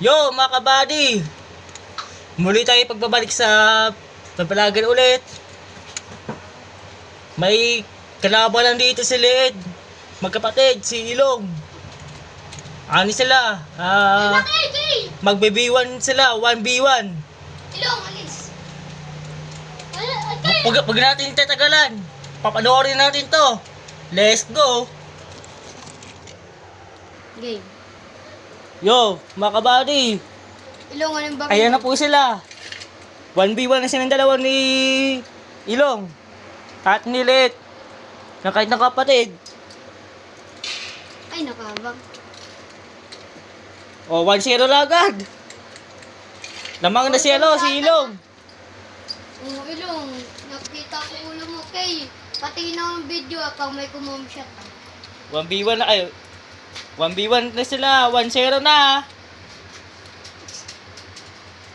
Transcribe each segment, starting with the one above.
Yo, mga kabady! Muli tayo pagbabalik sa papalagan ulit. May kalaban lang dito si Leed. Magkapatid, si Ilong. Ano sila? Ah, Kay, kay! magbe-B1 sila, 1v1. Ilong, alis. Kay! Huwag, huwag natin tatagalan. Papanoorin natin to. Let's go. Game. Yo, mga kabady. Ilong, anong bakit? Ayan na po sila. 1v1 na silang dalawa ni Ilong. At ni Let. Na kahit ng kapatid. Ay, nakabang. O, 1-0 na agad. Lamang na si, ano, si Ilong. Oo, Ilong. Nakita ko ulo mo, kay. Pati na ang video, ah, pag may kumum shot. ah. 1v1 na kayo. 1v1 na sila. 1-0 na.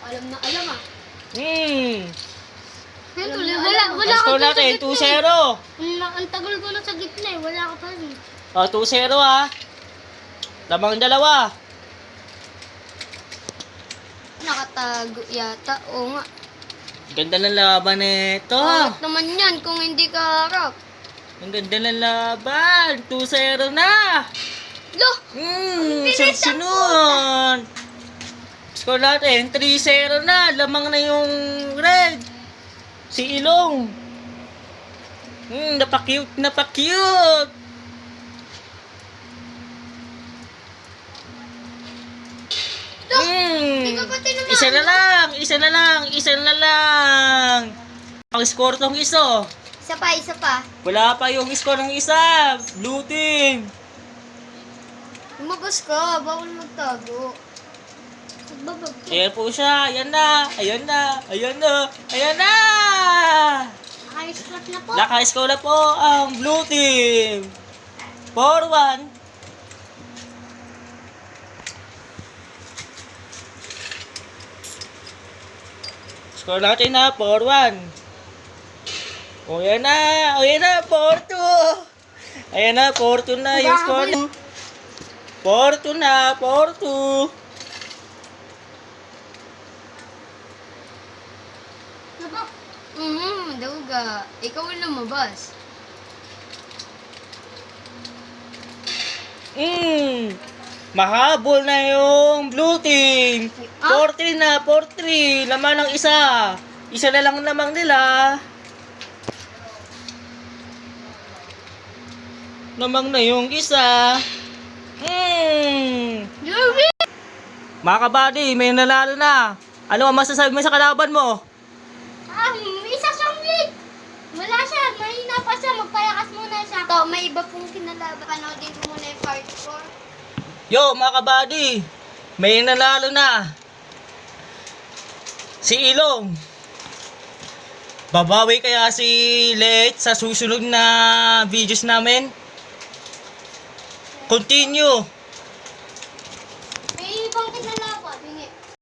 Alam na alam ah. Hmm. Ito, Wala, wala, wala Ang ka score pa sa natin, gitna 2-0. eh. Ang, ang tagal ko na sa gitna eh. Wala ka pa rin. O, 2-0 ha. Lamang dalawa. Nakatago yata. Oo nga. Ganda ng laban nito. Pangit naman yan kung hindi ka harap. Ang ganda ng laban. 2-0 na. Lo! Hmm, sunod-sunod. Score natin, 3-0 na. Lamang na yung red. Si Ilong. Hmm, napaka-cute, napaka-cute. Hmm, Hindi ka pati naman. isa na lang, isa na lang, isa na lang. Ang score tong iso. Isa pa, isa pa. Wala pa yung score ng isa. Blue team. Lumabas ka, bawal magtago. Nagbabag. Ayan po siya. Ayan na. Ayan na. Ayan na. Ayan na. Naka-spot na po. Naka-score na po ang blue team. 4-1. Score natin na 4-1. O yan na. O yan na. 4-2. Ayan na. 4-2 na yung score. 4-2 na. 4-2. Naba. Mhm, dauga. Ikaw ang lumabas. Mm. Mahabol na yung blue team. Ah? 4-3 na, 4-3. Laman ng isa. Isa na lang namang nila. Namang na yung isa. Hmm. Yuri! Mga kabady, may nanalo na. Ano ang masasabi mo sa kalaban mo? Ah, isa siyang weak. Wala siya. Mahina pa siya. Magpalakas muna siya. Ito, may iba pong kinalaban. Panoodin ko muna yung part 4. Yo, mga kabady, may nanalo na. Si Ilong. Babawi kaya si Let sa susunod na videos namin? Continue.